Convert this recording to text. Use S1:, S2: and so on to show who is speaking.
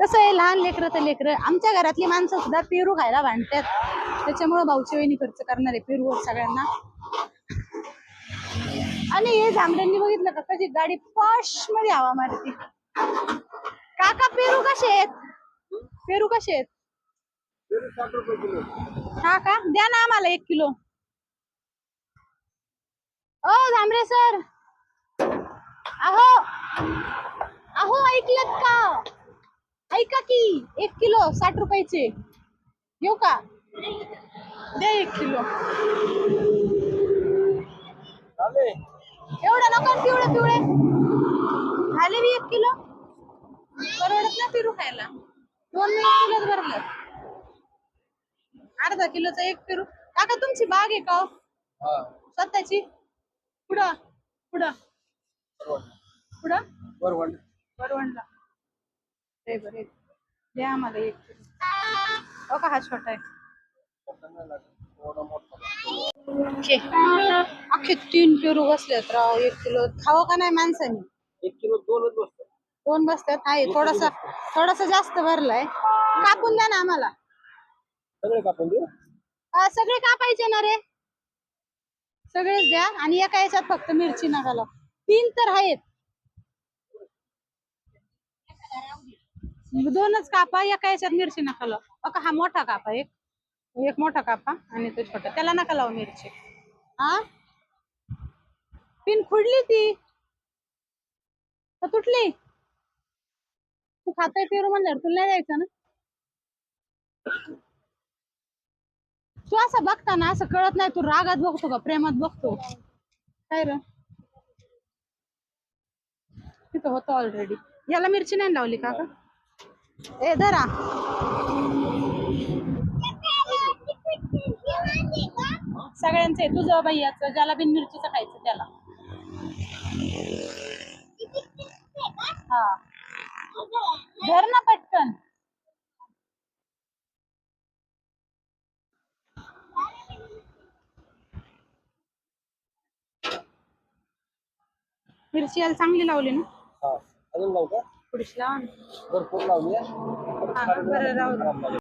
S1: कसं आहे लहान लेकरं तर लेकरं. आमच्या घरातली माणसं सुद्धा पेरू खायला भांडतात. त्याच्यामुळे भाऊची वहिनी खर्च करणार आहे पेरूवर सगळ्यांना. आणि हे झांबड्यांनी बघितलं का कधी गाडी पॉशमध्ये हवा मारते. काका पेरू कसे आहेत? पेरू कसे आहेत? हा का द्या ना आम्हाला एक किलो. ओ झांबरे सर. अहो अहो ऐकलत का? ऐका की एक किलो साठ रुपयाचे. घेऊ का? द्या एक किलो. एवढं नको पिवळे पिवळे. झाले बी एक किलो? परवडत ना पेरू खायला. दोन एक किलोच भरलं. अर्धा किलोचा एक पेरू काका तुमची बाग आहे का हो? स्वतःची? पुढं पुढं. पुढं? परवडला. द्या आम्हाला एक हो का? हा छोटा आहे. अख्खे तीन पेरू बसलेत राव. एक किलो. खावं का नाही माणसानी?
S2: एक किलो दोनच बसतो
S1: दोन बसतात आहे थोडासा थोडासा जास्त भरलाय. कापून द्या ना आम्हाला.
S2: सगळे कापून देऊ?
S1: सगळे कापायचे ना रे. सगळेच द्या. आणि एका याच्यात फक्त मिरची नका. तीन तर आहेत. दोनच कापा एका याच्यात मिरची नका लावू. अका हा मोठा कापा एक. एक मोठा कापा आणि तो छोटा. त्याला नका लावू मिरची. हा? पिन खुडली ती. तुटली. तू खाताय पेरू म्हणल्यावर तुला नाही द्यायचं ना? तू असं बघता ना असं कळत नाही. तू रागात बघतो का प्रेमात बघतो? काय र? तिथं होतं ऑलरेडी याला मिरची नाही लावली का का ए धरा. सगळ्यांचं आहे तुझं भैयाचं ज्याला बिन मिरचीचं खायचं त्याला. हा. धर ना पटकन. मिरची याला चांगली लावली ना.
S2: हा अजून लावू का?
S1: பிடிச்சலாம்